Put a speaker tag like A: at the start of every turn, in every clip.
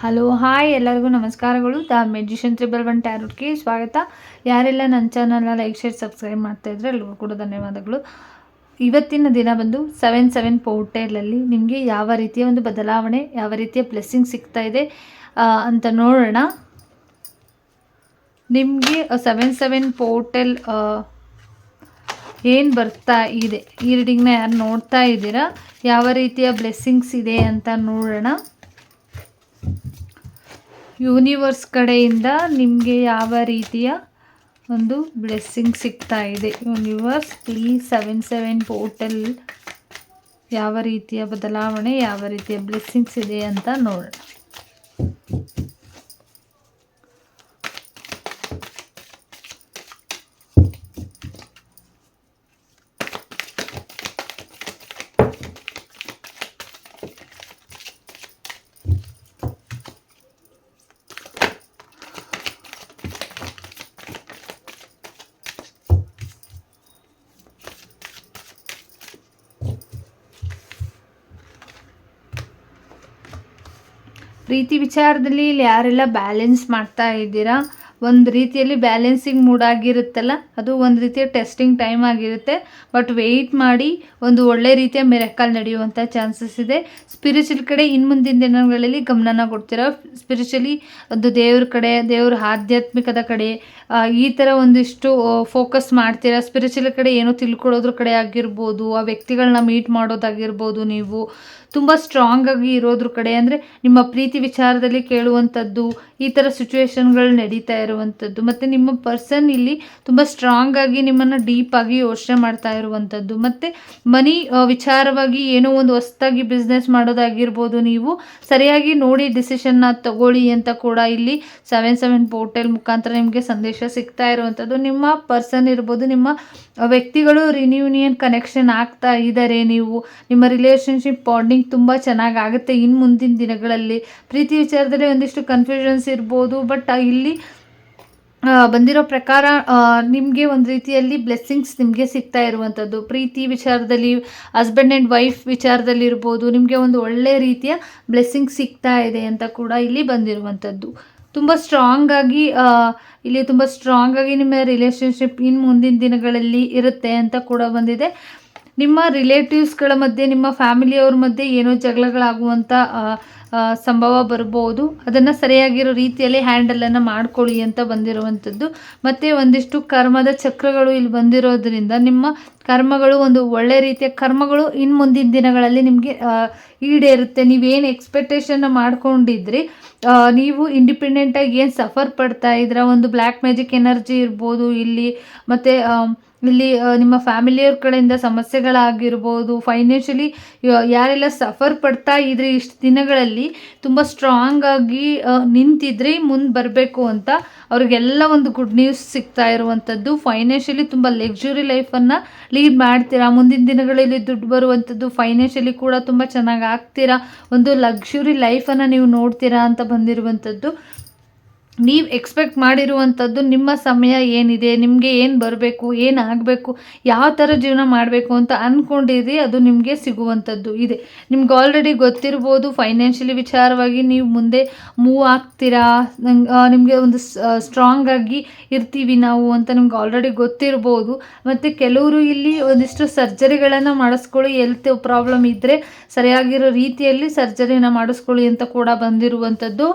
A: Hello hi ಎಲ್ಲರಿಗೂ ನಮಸ್ಕಾರಗಳು. The magician triple one ಟ್ಯಾರೋಟ್ಗೆ ಸ್ವಾಗತ. ಯಾರೆಲ್ಲ ನನ್ನ ಚಾನಲ್ನ ಲೈಕ್ ಶೇರ್ ಸಬ್ಸ್ಕ್ರೈಬ್ ಮಾಡ್ತಾ ಇದ್ರೆ ಎಲ್ಲರಿಗೂ ಕೂಡ ಧನ್ಯವಾದಗಳು. ಇವತ್ತಿನ ದಿನ ಬಂದು ಸೆವೆನ್ ಸೆವೆನ್ ಪೋರ್ಟೇಲಲ್ಲಿ ನಿಮಗೆ ಯಾವ ರೀತಿಯ ಒಂದು ಬದಲಾವಣೆ, ಯಾವ ರೀತಿಯ ಬ್ಲೆಸ್ಸಿಂಗ್ ಸಿಗ್ತಾ ಇದೆ ಅಂತ ನೋಡೋಣ. ನಿಮಗೆ ಸೆವೆನ್ ಸೆವೆನ್ ಪೋರ್ಟಲ್ ಏನು ಬರ್ತಾ ಇದೆ? ಈ ರೀಡಿಂಗ್ನ ಯಾರು ನೋಡ್ತಾ ಇದ್ದೀರಾ? ಯಾವ ರೀತಿಯ ಬ್ಲೆಸ್ಸಿಂಗ್ಸ್ ಇದೆ ಅಂತ ನೋಡೋಣ. ಯೂನಿವರ್ಸ್ ಕಡೆಯಿಂದ ನಿಮಗೆ ಯಾವ ರೀತಿಯ ಒಂದು ಬ್ಲೆಸ್ಸಿಂಗ್ ಸಿಗ್ತಾ ಇದೆ? Universe please seven seven portal ಯಾವ ರೀತಿಯ ಬದಲಾವಣೆ, ಯಾವ ರೀತಿಯ ಬ್ಲೆಸ್ಸಿಂಗ್ಸ್ ಇದೆ ಅಂತ ನೋಡೋಣ. ಪ್ರೀತಿ ವಿಚಾರದಲ್ಲಿ ಇಲ್ಲಿ ಯಾರೆಲ್ಲ ಬ್ಯಾಲೆನ್ಸ್ ಮಾಡ್ತಾ ಇದ್ದೀರಾ? ಒಂದು ರೀತಿಯಲ್ಲಿ ಬ್ಯಾಲೆನ್ಸಿಂಗ್ ಮೂಡ್ ಆಗಿರುತ್ತಲ್ಲ, ಅದು ಒಂದು ರೀತಿಯ ಟೆಸ್ಟಿಂಗ್ ಟೈಮ್ ಆಗಿರುತ್ತೆ. ಬಟ್ ವೆಯ್ಟ್ ಮಾಡಿ ಒಂದು ಒಳ್ಳೆ ರೀತಿಯ ಮಿರಕಲ್ ನಡೆಯುವಂಥ ಚಾನ್ಸಸ್ ಇದೆ. ಸ್ಪಿರಿಚುಲ್ ಕಡೆ ಇನ್ನು ಮುಂದಿನ ದಿನಗಳಲ್ಲಿ ಗಮನನ ಕೊಡ್ತೀರಾ? ಸ್ಪಿರಿಚುಲಿ ಒಂದು ದೇವ್ರ ಕಡೆ, ದೇವ್ರ ಆಧ್ಯಾತ್ಮಿಕದ ಕಡೆ ಈ ಥರ ಒಂದಿಷ್ಟು ಫೋಕಸ್ ಮಾಡ್ತೀರಾ? ಸ್ಪಿರಿಚುವಲ್ ಕಡೆ ಏನೋ ತಿಳ್ಕೊಳ್ಳೋದ್ರ ಕಡೆ ಆಗಿರ್ಬೋದು, ಆ ವ್ಯಕ್ತಿಗಳನ್ನ ಮೀಟ್ ಮಾಡೋದಾಗಿರ್ಬೋದು ನೀವು. ತುಂಬ ಸ್ಟ್ರಾಂಗ್ ಆಗಿ ಇರೋದ್ರ ಕಡೆ. ಅಂದರೆ ನಿಮ್ಮ ಪ್ರೀತಿ ವಿಚಾರದಲ್ಲಿ ಕೇಳುವಂಥದ್ದು, ಈ ಥರ ಸಿಚುವೇಶನ್ಗಳು ನಡೀತಾ ಇರುವಂಥದ್ದು ಮತ್ತು ನಿಮ್ಮ ಪರ್ಸನ್ ಇಲ್ಲಿ ತುಂಬ ಸ್ಟ್ರಾಂಗ್ ಆಗಿ ನಿಮ್ಮನ್ನು ಡೀಪ್ ಆಗಿ ಯೋಚನೆ ಮಾಡ್ತಾ ಇರುವಂಥದ್ದು ಮತ್ತು ಮನಿ ವಿಚಾರವಾಗಿ ಏನೋ ಒಂದು ಹೊಸ್ದಾಗಿ ಬಿಸ್ನೆಸ್ ಮಾಡೋದಾಗಿರ್ಬೋದು. ನೀವು ಸರಿಯಾಗಿ ನೋಡಿ ಡಿಸಿಷನ್ನ ತಗೊಳ್ಳಿ ಅಂತ ಕೂಡ ಇಲ್ಲಿ ಸೆವೆನ್ ಸೆವೆನ್ ಪೋರ್ಟಲ್ ಮುಖಾಂತರ ನಿಮಗೆ ಸಂದೇಶ ಸಿಗ್ತಾ ಇರುವಂಥದ್ದು ನಿಮ್ಮ ಪರ್ಸನ್ ಇರ್ಬೋದು, ನಿಮ್ಮ ವ್ಯಕ್ತಿಗಳು ರಿನ್ಯೂನಿಯನ್ ಕನೆಕ್ಷನ್ ಆಗ್ತಾ ಇದ್ದಾರೆ ನೀವು. ನಿಮ್ಮ ರಿಲೇಷನ್ಶಿಪ್ ಬಾಂಡಿಂಗ್ ತುಂಬ ಚೆನ್ನಾಗಿ ಆಗುತ್ತೆ ಇನ್ನು ಮುಂದಿನ ದಿನಗಳಲ್ಲಿ. ಪ್ರೀತಿ ವಿಚಾರದಲ್ಲಿ ಒಂದಿಷ್ಟು ಕನ್ಫ್ಯೂಷನ್ಸ್ ಇರ್ಬೋದು ಬಟ್ ಇಲ್ಲಿ ಬಂದಿರೋ ಪ್ರಕಾರ ನಿಮಗೆ ಒಂದು ರೀತಿಯಲ್ಲಿ ಬ್ಲೆಸ್ಸಿಂಗ್ಸ್ ನಿಮಗೆ ಸಿಗ್ತಾ ಇರುವಂಥದ್ದು ಪ್ರೀತಿ ವಿಚಾರದಲ್ಲಿ ಹಸ್ಬೆಂಡ್ ಆ್ಯಂಡ್ ವೈಫ್ ವಿಚಾರದಲ್ಲಿ ಇರ್ಬೋದು ನಿಮಗೆ ಒಂದು ಒಳ್ಳೆ ರೀತಿಯ ಬ್ಲೆಸ್ಸಿಂಗ್ ಸಿಗ್ತಾ ಇದೆ ಅಂತ ಕೂಡ ಇಲ್ಲಿ ಬಂದಿರುವಂಥದ್ದು ತುಂಬ ಸ್ಟ್ರಾಂಗ್ ಆಗಿ ಇಲ್ಲಿ ತುಂಬ ಸ್ಟ್ರಾಂಗ್ ಆಗಿ ನಿಮ್ಮ ರಿಲೇಷನ್ಶಿಪ್ ಇನ್ನು ಮುಂದಿನ ದಿನಗಳಲ್ಲಿ ಇರುತ್ತೆ ಅಂತ ಕೂಡ ಬಂದಿದೆ. ನಿಮ್ಮ ರಿಲೇಟಿವ್ಸ್ಗಳ ಮಧ್ಯೆ, ನಿಮ್ಮ ಫ್ಯಾಮಿಲಿಯವ್ರ ಮಧ್ಯೆ ಏನೋ ಜಗಳಗಳಾಗುವಂಥ ಸಂಭವ ಬರ್ಬೋದು. ಅದನ್ನು ಸರಿಯಾಗಿರೋ ರೀತಿಯಲ್ಲಿ ಹ್ಯಾಂಡಲನ್ನು ಮಾಡ್ಕೊಳ್ಳಿ ಅಂತ ಬಂದಿರುವಂಥದ್ದು. ಮತ್ತು ಒಂದಿಷ್ಟು ಕರ್ಮದ ಚಕ್ರಗಳು ಇಲ್ಲಿ ಬಂದಿರೋದ್ರಿಂದ ನಿಮ್ಮ ಕರ್ಮಗಳು ಒಂದು ಒಳ್ಳೆ ರೀತಿಯ ಕರ್ಮಗಳು ಇನ್ನು ಮುಂದಿನ ದಿನಗಳಲ್ಲಿ ನಿಮಗೆ ಈಡೇರುತ್ತೆ. ನೀವೇನು ಎಕ್ಸ್ಪೆಕ್ಟೇಷನ್ನ ಮಾಡ್ಕೊಂಡಿದ್ರಿ ನೀವು ಇಂಡಿಪೆಂಡೆಂಟಾಗಿ ಏನು ಸಫರ್ ಪಡ್ತಾ ಇದ್ರ? ಒಂದು ಬ್ಲ್ಯಾಕ್ ಮ್ಯಾಜಿಕ್ ಎನರ್ಜಿ ಇರ್ಬೋದು ಇಲ್ಲಿ. ಮತ್ತು ಇಲ್ಲಿ ನಿಮ್ಮ ಫ್ಯಾಮಿಲಿಯವ್ರ ಕಡೆಯಿಂದ ಸಮಸ್ಯೆಗಳಾಗಿರ್ಬೋದು ಫೈನಾನ್ಷಿಯಲಿ ಯಾರೆಲ್ಲ ಸಫರ್ ಪಡ್ತಾ ಇದ್ರಿ ಇಷ್ಟು ದಿನಗಳಲ್ಲಿ, ತುಂಬ ಸ್ಟ್ರಾಂಗ್ ಆಗಿ ನಿಂತಿದ್ರಿ ಮುಂದೆ ಬರಬೇಕು ಅಂತ ಅವ್ರಿಗೆಲ್ಲ ಒಂದು ಗುಡ್ ನ್ಯೂಸ್ ಸಿಗ್ತಾ ಇರುವಂಥದ್ದು ಫೈನಾನ್ಷಿಯಲಿ ತುಂಬ ಲಕ್ಸುರಿ ಲೈಫನ್ನು ಲೀಡ್ ಮಾಡ್ತೀರಾ? ಮುಂದಿನ ದಿನಗಳಲ್ಲಿ ದುಡ್ಡು ಬರುವಂಥದ್ದು ಫೈನಾನ್ಷಿಯಲಿ ಕೂಡ ತುಂಬ ಚೆನ್ನಾಗಿ ಆಗ್ತೀರಾ? ಒಂದು ಲಕ್ಸುರಿ ಲೈಫನ್ನು ನೀವು ನೋಡ್ತೀರಾ ಅಂತ ಬಂದಿರುವಂಥದ್ದು ನೀವು ಎಕ್ಸ್ಪೆಕ್ಟ್ ಮಾಡಿರುವಂಥದ್ದು ನಿಮ್ಮ ಸಮಯ ಏನಿದೆ, ನಿಮಗೆ ಏನು ಬರಬೇಕು, ಏನು ಆಗಬೇಕು, ಯಾವ ಥರ ಜೀವನ ಮಾಡಬೇಕು ಅಂತ ಅಂದ್ಕೊಂಡಿರಿ ಅದು ನಿಮಗೆ ಸಿಗುವಂಥದ್ದು. ಇದೆ. ನಿಮ್ಗೆ ಆಲ್ರೆಡಿ ಗೊತ್ತಿರ್ಬೋದು ಫೈನಾನ್ಷಿಯಲಿ ವಿಚಾರವಾಗಿ ನೀವು ಮುಂದೆ ಮೂವ್ ಆಗ್ತೀರಾ ನಿಮಗೆ ಒಂದು ಸ್ಟ್ರಾಂಗ್ ಆಗಿ ಇರ್ತೀವಿ ನಾವು ಅಂತ ನಿಮ್ಗೆ ಆಲ್ರೆಡಿ ಗೊತ್ತಿರ್ಬೋದು. ಮತ್ತು ಕೆಲವರು ಇಲ್ಲಿ ಒಂದಿಷ್ಟು ಸರ್ಜರಿಗಳನ್ನು ಮಾಡಿಸ್ಕೊಳ್ಳಿ ಎಲ್ತ್ ಪ್ರಾಬ್ಲಮ್ ಇದ್ದರೆ ಸರಿಯಾಗಿರೋ ರೀತಿಯಲ್ಲಿ ಸರ್ಜರಿನ ಮಾಡಿಸ್ಕೊಳ್ಳಿ ಅಂತ ಕೂಡ ಬಂದಿರುವಂಥದ್ದು.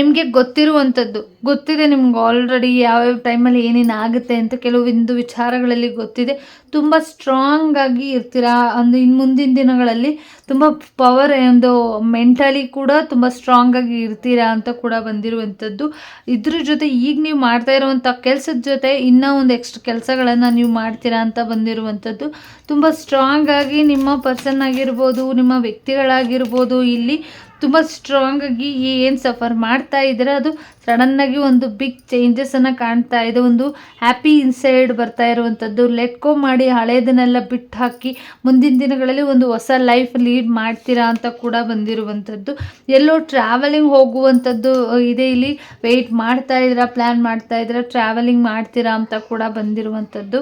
A: ನಿಮಗೆ ಗೊತ್ತಿರುವಂಥದ್ದು. ಗೊತ್ತಿದೆ ನಿಮ್ಗೆ ಆಲ್ರೆಡಿ ಯಾವ್ಯಾವ ಟೈಮಲ್ಲಿ ಏನೇನು ಆಗುತ್ತೆ ಅಂತ ಕೆಲವೊಂದು ವಿಚಾರಗಳಲ್ಲಿ ಗೊತ್ತಿದೆ. ತುಂಬ ಸ್ಟ್ರಾಂಗ್ ಆಗಿ ಇರ್ತೀರಾ? ಒಂದು ಇನ್ನು ಮುಂದಿನ ದಿನಗಳಲ್ಲಿ ತುಂಬ ಪವರ್ ಒಂದು ಮೆಂಟಲಿ ಕೂಡ ತುಂಬ ಸ್ಟ್ರಾಂಗ್ ಆಗಿ ಇರ್ತೀರಾ ಅಂತ ಕೂಡ ಬಂದಿರುವಂಥದ್ದು. ಇದ್ರ ಜೊತೆ ಈಗ ನೀವು ಮಾಡ್ತಾ ಇರುವಂಥ ಕೆಲಸದ ಜೊತೆ ಇನ್ನೂ ಒಂದು ಎಕ್ಸ್ಟ್ರಾ ಕೆಲಸಗಳನ್ನು ನೀವು ಮಾಡ್ತೀರಾ ಅಂತ ಬಂದಿರುವಂಥದ್ದು. ತುಂಬ ಸ್ಟ್ರಾಂಗ್ ಆಗಿ ನಿಮ್ಮ ಪರ್ಸನ್ ಆಗಿರ್ಬೋದು, ನಿಮ್ಮ ವ್ಯಕ್ತಿಗಳಾಗಿರ್ಬೋದು, ಇಲ್ಲಿ ತುಂಬ ಸ್ಟ್ರಾಂಗ್ ಆಗಿ ಏನು ಸಫರ್ ಮಾಡ್ತಾ ಇದ್ದೀರ? ಅದು ಸಡನ್ನಾಗಿ ಒಂದು ಬಿಗ್ ಚೇಂಜಸನ್ನು ಕಾಣ್ತಾ ಇದೆ. ಒಂದು ಹ್ಯಾಪಿ ಇನ್ಸೈಡ್ ಬರ್ತಾ ಇರುವಂಥದ್ದು ಗೋ ಮಾಡಿ ಹಳೆಯದನ್ನೆಲ್ಲ ಬಿಟ್ಟು ಹಾಕಿ ಮುಂದಿನ ದಿನಗಳಲ್ಲಿ ಒಂದು ಹೊಸ ಲೈಫ್ ಲೀಡ್ ಮಾಡ್ತೀರಾ ಅಂತ ಕೂಡ ಬಂದಿರುವಂಥದ್ದು ಎಲ್ಲೋ ಟ್ರಾವೆಲಿಂಗ್ ಹೋಗುವಂಥದ್ದು ಇದೆ ಇಲ್ಲಿ. ವೆಯ್ಟ್ ಮಾಡ್ತಾ ಇದ್ದೀರಾ? ಪ್ಲ್ಯಾನ್ ಮಾಡ್ತಾ ಇದ್ದೀರಾ? ಟ್ರಾವೆಲಿಂಗ್ ಮಾಡ್ತೀರಾ ಅಂತ ಕೂಡ ಬಂದಿರುವಂಥದ್ದು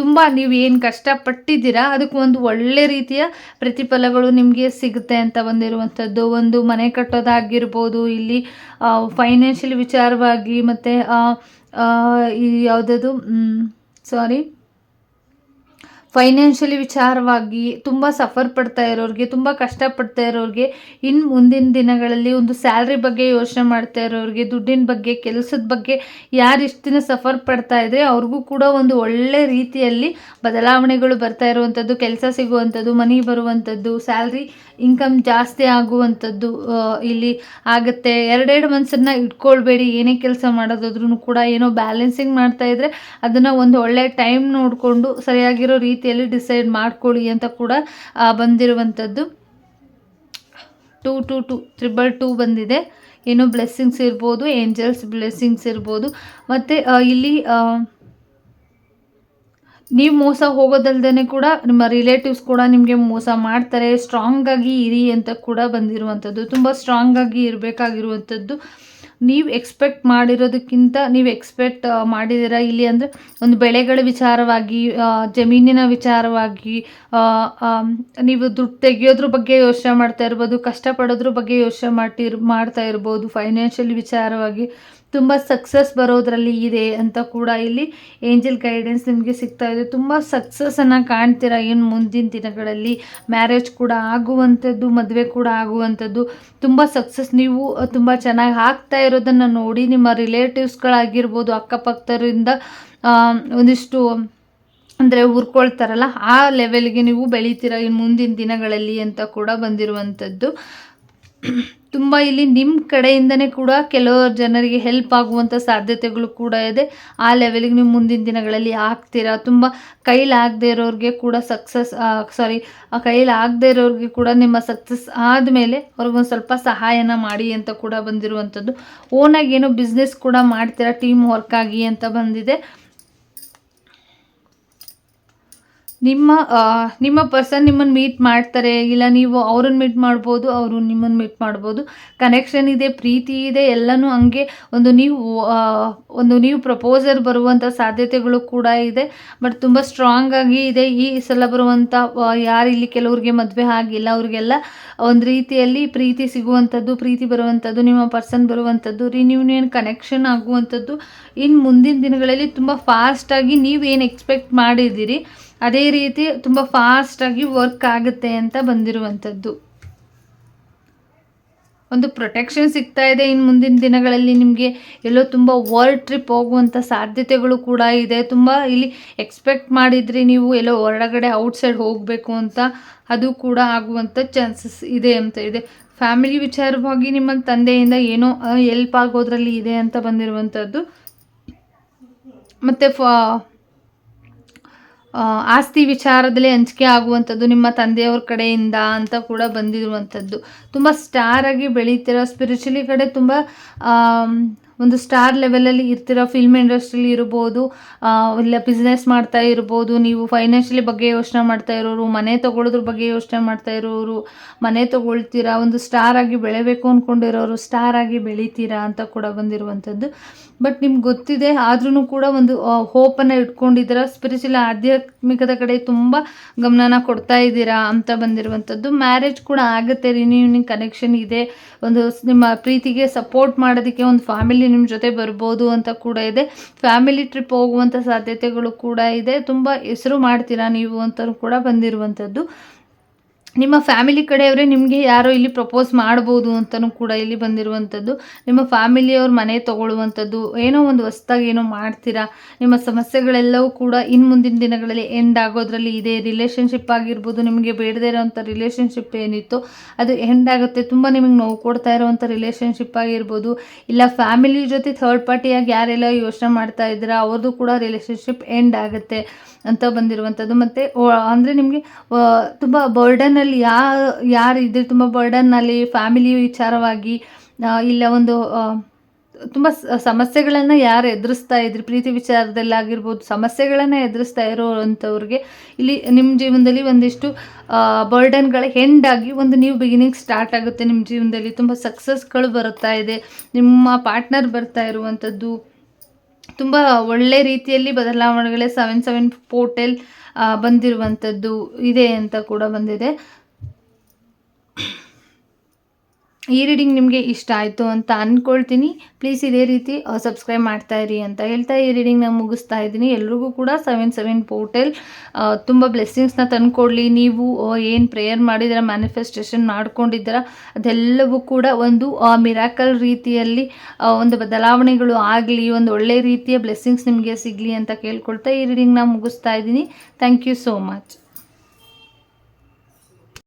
A: ತುಂಬ ನೀವು ಏನು ಕಷ್ಟಪಟ್ಟಿದ್ದೀರಾ, ಅದಕ್ಕೆ ಒಂದು ಒಳ್ಳೆ ರೀತಿಯ ಪ್ರತಿಫಲಗಳು ನಿಮಗೆ ಸಿಗುತ್ತೆ ಅಂತ ಬಂದಿರುವಂಥದ್ದು. ಒಂದು ಮನೆ ಕಟ್ಟೋದಾಗಿರ್ಬೋದು, ಇಲ್ಲಿ ಫೈನಾನ್ಷಿಯಲ್ ವಿಚಾರವಾಗಿ ಮತ್ತು ಈ ಯಾವುದದು ಸಾರಿ ಫೈನಾನ್ಷಿಯಲಿ ವಿಚಾರವಾಗಿ ತುಂಬ ಸಫರ್ ಪಡ್ತಾ ಇರೋರಿಗೆ, ತುಂಬ ಕಷ್ಟಪಡ್ತಾ ಇರೋರಿಗೆ ಇನ್ನು ಮುಂದಿನ ದಿನಗಳಲ್ಲಿ ಒಂದು ಸ್ಯಾಲ್ರಿ ಬಗ್ಗೆ ಯೋಚನೆ ಮಾಡ್ತಾ ಇರೋರಿಗೆ, ದುಡ್ಡಿನ ಬಗ್ಗೆ, ಕೆಲಸದ ಬಗ್ಗೆ ಯಾರು ಇಷ್ಟು ದಿನ ಸಫರ್ ಪಡ್ತಾ ಇದ್ದರೆ ಅವ್ರಿಗೂ ಕೂಡ ಒಂದು ಒಳ್ಳೆ ರೀತಿಯಲ್ಲಿ ಬದಲಾವಣೆಗಳು ಬರ್ತಾ ಇರುವಂಥದ್ದು ಕೆಲಸ ಸಿಗುವಂಥದ್ದು ಮನಿ ಬರುವಂಥದ್ದು ಸ್ಯಾಲ್ರಿ ಇನ್ಕಮ್ ಜಾಸ್ತಿ ಆಗುವಂಥದ್ದು ಇಲ್ಲಿ ಆಗುತ್ತೆ. ಎರಡೆರಡು ಮನ್ಸನ್ನ ಇಟ್ಕೊಳ್ಬೇಡಿ. ಏನೇ ಕೆಲಸ ಮಾಡೋದಾದ್ರೂ ಕೂಡ ಏನೋ ಬ್ಯಾಲೆನ್ಸಿಂಗ್ ಮಾಡ್ತಾ ಇದ್ದರೆ ಅದನ್ನು ಒಂದು ಒಳ್ಳೆ ಟೈಮ್ ನೋಡಿಕೊಂಡು ಸರಿಯಾಗಿರೋ ರೀತಿಯಲ್ಲಿ ಡಿಸೈಡ್ ಮಾಡ್ಕೊಳ್ಳಿ ಅಂತ ಕೂಡ ಬಂದಿರುವಂಥದ್ದು. Two, two two, triple two ಬಂದಿದೆ. ಏನು ಬ್ಲೆಸ್ಸಿಂಗ್ಸ್ ಇರ್ಬೋದು, ಏಂಜಲ್ಸ್ ಬ್ಲೆಸ್ಸಿಂಗ್ಸ್ ಇರ್ಬೋದು. ಮತ್ತು ಇಲ್ಲಿ ನೀವು ಮೋಸ ಹೋಗೋದಲ್ದೇ ಕೂಡ ನಿಮ್ಮ ರಿಲೇಟಿವ್ಸ್ ಕೂಡ ನಿಮಗೆ ಮೋಸ ಮಾಡ್ತಾರೆ. ಸ್ಟ್ರಾಂಗಾಗಿ ಇರಿ ಅಂತ ಕೂಡ ಬಂದಿರುವಂಥದ್ದು. ತುಂಬ ಸ್ಟ್ರಾಂಗಾಗಿ ಇರಬೇಕಾಗಿರುವಂಥದ್ದು. ನೀವು ಎಕ್ಸ್ಪೆಕ್ಟ್ ಮಾಡಿರೋದಕ್ಕಿಂತ ನೀವು ಎಕ್ಸ್ಪೆಕ್ಟ್ ಮಾಡಿದಿರ ಇಲ್ಲಿ ಅಂದರೆ ಒಂದು ಬೆಳೆಗಳ ವಿಚಾರವಾಗಿ ಜಮೀನಿನ ವಿಚಾರವಾಗಿ ನೀವು ದುಡ್ಡು ತೆಗಿಯೋದ್ರ ಬಗ್ಗೆ ಯೋಚನೆ ಮಾಡ್ತಾ ಇರ್ಬೋದು, ಕಷ್ಟಪಡೋದ್ರ ಬಗ್ಗೆ ಯೋಚನೆ ಮಾಡ್ತಿರ್, ಮಾಡ್ತಾ ಇರ್ಬೋದು ಫೈನಾನ್ಷಿಯಲ್ ವಿಚಾರವಾಗಿ. ತುಂಬ ಸಕ್ಸಸ್ ಬರೋದ್ರಲ್ಲಿ ಇದೆ ಅಂತ ಕೂಡ ಇಲ್ಲಿ ಏಂಜಲ್ ಗೈಡೆನ್ಸ್ ನಿಮಗೆ ಸಿಗ್ತಾ ಇದೆ. ತುಂಬ ಸಕ್ಸಸ್ಸನ್ನು ಕಾಣ್ತೀರಾ ಏನು ಮುಂದಿನ ದಿನಗಳಲ್ಲಿ? ಮ್ಯಾರೇಜ್ ಕೂಡ ಆಗುವಂಥದ್ದು, ಮದುವೆ ಕೂಡ ಆಗುವಂಥದ್ದು. ತುಂಬ ಸಕ್ಸಸ್ ನೀವು, ತುಂಬ ಚೆನ್ನಾಗಿ ಆಗ್ತಾ ಇರೋದನ್ನು ನೋಡಿ ನಿಮ್ಮ ರಿಲೇಟಿವ್ಸ್ಗಳಾಗಿರ್ಬೋದು ಅಕ್ಕಪಕ್ಕದರಿಂದ ಒಂದಿಷ್ಟು, ಅಂದರೆ ಉರ್ಕೊಳ್ತಾರಲ್ಲ ಆ ಲೆವೆಲ್ಗೆ ನೀವು ಬೆಳಿತೀರ ಇನ್ನು ಮುಂದಿನ ದಿನಗಳಲ್ಲಿ ಅಂತ ಕೂಡ ಬಂದಿರುವಂಥದ್ದು. ತುಂಬ ಇಲ್ಲಿ ನಿಮ್ಮ ಕಡೆಯಿಂದನೇ ಕೂಡ ಕೆಲವು ಜನರಿಗೆ ಹೆಲ್ಪ್ ಆಗುವಂಥ ಸಾಧ್ಯತೆಗಳು ಕೂಡ ಇದೆ. ಆ ಲೆವೆಲಿಗೆ ನೀವು ಮುಂದಿನ ದಿನಗಳಲ್ಲಿ ಆಗ್ತೀರಾ? ತುಂಬ ಕೈಲಾಗದೇ ಇರೋರಿಗೆ ಕೂಡ ಸಕ್ಸಸ್ ಸಾರಿ ಕೈಲಾಗದೇ ಇರೋರಿಗೆ ಕೂಡ ನಿಮ್ಮ ಸಕ್ಸಸ್ ಆದಮೇಲೆ ಅವ್ರಿಗೊಂದು ಸ್ವಲ್ಪ ಸಹಾಯನ ಮಾಡಿ ಅಂತ ಕೂಡ ಬಂದಿರುವಂಥದ್ದು. ಓನಾಗಿ ಏನೋ ಬಿಸ್ನೆಸ್ ಕೂಡ ಮಾಡ್ತೀರಾ? ಟೀಮ್ ವರ್ಕ್ ಆಗಿ ಅಂತ ಬಂದಿದೆ. ನಿಮ್ಮ ನಿಮ್ಮ ಪರ್ಸನ್ ನಿಮ್ಮನ್ನು ಮೀಟ್ ಮಾಡ್ತಾರೆ, ಇಲ್ಲ ನೀವು ಅವ್ರನ್ನ ಮೀಟ್ ಮಾಡ್ಬೋದು, ಅವರು ನಿಮ್ಮನ್ನು ಮೀಟ್ ಮಾಡ್ಬೋದು ಕನೆಕ್ಷನ್ ಇದೆ, ಪ್ರೀತಿ ಇದೆ, ಎಲ್ಲನೂ ಹಂಗೆ ಒಂದು ನೀವು ಒಂದು ನೀವು ಪ್ರಪೋಸರ್ ಬರುವಂಥ ಸಾಧ್ಯತೆಗಳು ಕೂಡ ಇದೆ. ಬಟ್ ತುಂಬ ಸ್ಟ್ರಾಂಗ್ ಆಗಿ ಇದೆ, ಈ ಸಲ ಬರುವಂಥ ಯಾರು ಇಲ್ಲಿ ಕೆಲವ್ರಿಗೆ ಮದುವೆ ಆಗಿಲ್ಲ, ಅವ್ರಿಗೆಲ್ಲ ಒಂದು ರೀತಿಯಲ್ಲಿ ಪ್ರೀತಿ ಸಿಗುವಂಥದ್ದು ಪ್ರೀತಿ ಬರುವಂಥದ್ದು ನಿಮ್ಮ ಪರ್ಸನ್ ಬರುವಂಥದ್ದು ರಿನ್ಯೂನಿಯನ್ ಕನೆಕ್ಷನ್ ಆಗುವಂಥದ್ದು ಇನ್ನು ಮುಂದಿನ ದಿನಗಳಲ್ಲಿ ತುಂಬ ಫಾಸ್ಟಾಗಿ ನೀವು ಏನು ಎಕ್ಸ್ಪೆಕ್ಟ್ ಮಾಡಿದ್ದೀರಿ, ಅದೇ ರೀತಿ ತುಂಬ ಫಾಸ್ಟಾಗಿ ವರ್ಕ್ ಆಗುತ್ತೆ ಅಂತ ಬಂದಿರುವಂಥದ್ದು ಒಂದು ಪ್ರೊಟೆಕ್ಷನ್ ಸಿಗ್ತಾ ಇದೆ ಇನ್ನು ಮುಂದಿನ ದಿನಗಳಲ್ಲಿ ನಿಮಗೆ. ಎಲ್ಲೋ ತುಂಬ ವರ್ಲ್ಡ್ ಟ್ರಿಪ್ ಹೋಗುವಂಥ ಸಾಧ್ಯತೆಗಳು ಕೂಡ ಇದೆ. ತುಂಬ ಇಲ್ಲಿ ಎಕ್ಸ್ಪೆಕ್ಟ್ ಮಾಡಿದ್ರಿ ನೀವು ಎಲ್ಲೋ ಹೊರಗಡೆ ಔಟ್ಸೈಡ್ ಹೋಗಬೇಕು ಅಂತ ಅದು ಕೂಡ ಆಗುವಂಥ ಚಾನ್ಸಸ್ ಇದೆ ಅಂತ ಇದೆ. ಫ್ಯಾಮಿಲಿ ವಿಚಾರವಾಗಿ ನಿಮ್ಮ ತಂದೆಯಿಂದ ಏನೋ ಎಲ್ಪ್ ಆಗೋದ್ರಲ್ಲಿ ಇದೆ ಅಂತ ಬಂದಿರುವಂಥದ್ದು ಮತ್ತು ಫಾ ಆಸ್ತಿ ವಿಚಾರದಲ್ಲಿ ಹಂಚಿಕೆ ಆಗುವಂಥದ್ದು ನಿಮ್ಮ ತಂದೆಯವ್ರ ಕಡೆಯಿಂದ ಅಂತ ಕೂಡ ಬಂದಿರುವಂಥದ್ದು. ತುಂಬ ಸ್ಟಾರಾಗಿ ಬೆಳೀತಿರೋ ಸ್ಪಿರಿಚುಲಿ ಕಡೆ ತುಂಬ ಒಂದು ಸ್ಟಾರ್ ಲೆವೆಲಲ್ಲಿ ಇರ್ತಿರೋ ಫಿಲ್ಮ್ ಇಂಡಸ್ಟ್ರಿಲಿ ಇರ್ಬೋದು ಇಲ್ಲ ಬಿಸ್ನೆಸ್ ಮಾಡ್ತಾ ಇರ್ಬೋದು, ನೀವು ಫೈನಾನ್ಷಿಯಲಿ ಬಗ್ಗೆ ಯೋಚನೆ ಮಾಡ್ತಾ ಇರೋರು, ಮನೆ ತೊಗೊಳೋದ್ರ ಬಗ್ಗೆ ಯೋಚನೆ ಮಾಡ್ತಾ ಇರೋರು, ಮನೆ ತೊಗೊಳ್ತೀರಾ, ಒಂದು ಸ್ಟಾರ್ ಆಗಿ ಬೆಳೆಬೇಕು ಅಂದ್ಕೊಂಡಿರೋರು ಸ್ಟಾರ್ ಆಗಿ ಬೆಳಿತೀರಾ ಅಂತ ಕೂಡ ಬಂದಿರುವಂಥದ್ದು. ಬಟ್ ನಿಮ್ಗೆ ಗೊತ್ತಿದೆ ಆದ್ರೂ ಕೂಡ ಒಂದು ಹೋಪನ್ನು ಇಟ್ಕೊಂಡಿದ್ದೀರಾ ಸ್ಪಿರಿಚುವಲ್ ಆಧ್ಯಾತ್ಮಿಕದ ಕಡೆ ತುಂಬ ಗಮನನ ಕೊಡ್ತಾ ಇದ್ದೀರಾ ಅಂತ ಬಂದಿರುವಂಥದ್ದು. ಮ್ಯಾರೇಜ್ ಕೂಡ ಆಗುತ್ತೆ ರಿನ್ಯೂನಿಂಗ್ ಕನೆಕ್ಷನ್ ಇದೆ, ಒಂದು ನಿಮ್ಮ ಪ್ರೀತಿಗೆ ಸಪೋರ್ಟ್ ಮಾಡೋದಕ್ಕೆ ಒಂದು ಫ್ಯಾಮಿಲಿ ನಿಮ್ಮ ಜೊತೆ ಬರ್ಬೋದು ಅಂತ ಕೂಡ ಇದೆ. ಫ್ಯಾಮಿಲಿ ಟ್ರಿಪ್ ಹೋಗುವಂಥ ಸಾಧ್ಯತೆಗಳು ಕೂಡ ಇದೆ. ತುಂಬ ಹೆಸರು ಮಾಡ್ತೀರಾ ನೀವು ಅಂತ ಕೂಡ ಬಂದಿರುವಂಥದ್ದು. ನಿಮ್ಮ ಫ್ಯಾಮಿಲಿ ಕಡೆಯವರೇ ನಿಮಗೆ ಯಾರೋ ಇಲ್ಲಿ ಪ್ರಪೋಸ್ ಮಾಡ್ಬೋದು ಅಂತಲೂ ಕೂಡ ಇಲ್ಲಿ ಬಂದಿರುವಂಥದ್ದು. ನಿಮ್ಮ ಫ್ಯಾಮಿಲಿಯವ್ರ ಮನೆ ತಗೊಳ್ಳುವಂಥದ್ದು. ಏನೋ ಒಂದು ಹೊಸ್ದಾಗಿ ಏನೋ ಮಾಡ್ತೀರಾ? ನಿಮ್ಮ ಸಮಸ್ಯೆಗಳೆಲ್ಲವೂ ಕೂಡ ಇನ್ನು ಮುಂದಿನ ದಿನಗಳಲ್ಲಿ ಎಂಡ್ ಆಗೋದ್ರಲ್ಲಿ ಇದೆ ರಿಲೇಷನ್ಶಿಪ್ ಆಗಿರ್ಬೋದು. ನಿಮಗೆ ಬೇಡದೇ ಇರೋವಂಥ ರಿಲೇಷನ್ಶಿಪ್ ಏನಿತ್ತು ಅದು ಎಂಡ್ ಆಗುತ್ತೆ. ತುಂಬ ನಿಮಗೆ ನೋವು ಕೊಡ್ತಾ ಇರೋವಂಥ ರಿಲೇಷನ್ಶಿಪ್ ಆಗಿರ್ಬೋದು. ಇಲ್ಲ ಫ್ಯಾಮಿಲಿ ಜೊತೆ ಥರ್ಡ್ ಪಾರ್ಟಿಯಾಗಿ ಯಾರೆಲ್ಲ ಯೋಚನೆ ಮಾಡ್ತಾ ಇದ್ದೀರಾ ಅವ್ರದ್ದು ಕೂಡ ರಿಲೇಷನ್ಶಿಪ್ ಎಂಡ್ ಆಗುತ್ತೆ ಅಂತ ಬಂದಿರುವಂಥದ್ದು. ಮತ್ತು ಅಂದರೆ ನಿಮಗೆ ತುಂಬ ಬರ್ಡನಲ್ಲಿ ಯಾ, ಯಾರು ಇದ್ರೆ ತುಂಬ ಬರ್ಡನ್ನಲ್ಲಿ ಫ್ಯಾಮಿಲಿ ವಿಚಾರವಾಗಿ ಇಲ್ಲ ಒಂದು ತುಂಬ ಸಮಸ್ಯೆಗಳನ್ನು ಯಾರು ಎದುರಿಸ್ತಾ ಇದ್ರಿ, ಪ್ರೀತಿ ವಿಚಾರದಲ್ಲಿ ಆಗಿರ್ಬೋದು, ಸಮಸ್ಯೆಗಳನ್ನು ಎದುರಿಸ್ತಾ ಇರೋವಂಥವ್ರಿಗೆ ಇಲ್ಲಿ ನಿಮ್ಮ ಜೀವನದಲ್ಲಿ ಒಂದಿಷ್ಟು ಬರ್ಡನ್ಗಳ ಹೆಂಡಾಗಿ ಒಂದು ನ್ಯೂ ಬಿಗಿನಿಂಗ್ ಸ್ಟಾರ್ಟ್ ಆಗುತ್ತೆ. ನಿಮ್ಮ ಜೀವನದಲ್ಲಿ ತುಂಬ ಸಕ್ಸಸ್ಗಳು ಬರುತ್ತಾ ಇದೆ. ನಿಮ್ಮ ಪಾರ್ಟ್ನರ್ ಬರ್ತಾ ಇರುವಂಥದ್ದು ತುಂಬ ಒಳ್ಳೆ ರೀತಿಯಲ್ಲಿ ಬದಲಾವಣೆಗಳೇ ಸೆವೆನ್ ಸೆವೆನ್ ಪೋರ್ಟಲ್ ಬಂದಿರುವಂಥದ್ದು ಇದೆ ಅಂತ ಕೂಡ ಬಂದಿದೆ. ಈ ರೀಡಿಂಗ್ ನಿಮಗೆ ಇಷ್ಟ ಆಯಿತು ಅಂತ ಅಂದ್ಕೊಳ್ತೀನಿ ಪ್ಲೀಸ್ ಇದೇ ರೀತಿ ಸಬ್ಸ್ಕ್ರೈಬ್ ಮಾಡ್ತಾ ಇರಿ ಅಂತ ಹೇಳ್ತಾ ಈ ರೀಡಿಂಗ್ ನಾನು ಮುಗಿಸ್ತಾ ಇದ್ದೀನಿ. ಎಲ್ರಿಗೂ ಕೂಡ ಸೆವೆನ್ ಸೆವೆನ್ ಪೋರ್ಟಲ್ ತುಂಬ ಬ್ಲೆಸ್ಸಿಂಗ್ಸ್ನ ತಂದುಕೊಡ್ಲಿ. ನೀವು ಏನು ಪ್ರೇಯರ್ ಮಾಡಿದ್ರೆ ಮ್ಯಾನಿಫೆಸ್ಟೇಷನ್ ಮಾಡ್ಕೊಂಡಿದ್ದೀರ, ಅದೆಲ್ಲವೂ ಕೂಡ ಒಂದು ಮಿರಾಕಲ್ ರೀತಿಯಲ್ಲಿ ಒಂದು ಬದಲಾವಣೆಗಳು ಆಗಲಿ, ಒಂದು ಒಳ್ಳೆ ರೀತಿಯ ಬ್ಲೆಸ್ಸಿಂಗ್ಸ್ ನಿಮಗೆ ಸಿಗಲಿ ಅಂತ ಕೇಳ್ಕೊಳ್ತಾ ಈ ರೀಡಿಂಗ್ ನಾನು ಮುಗಿಸ್ತಾ ಇದ್ದೀನಿ. Thank you so much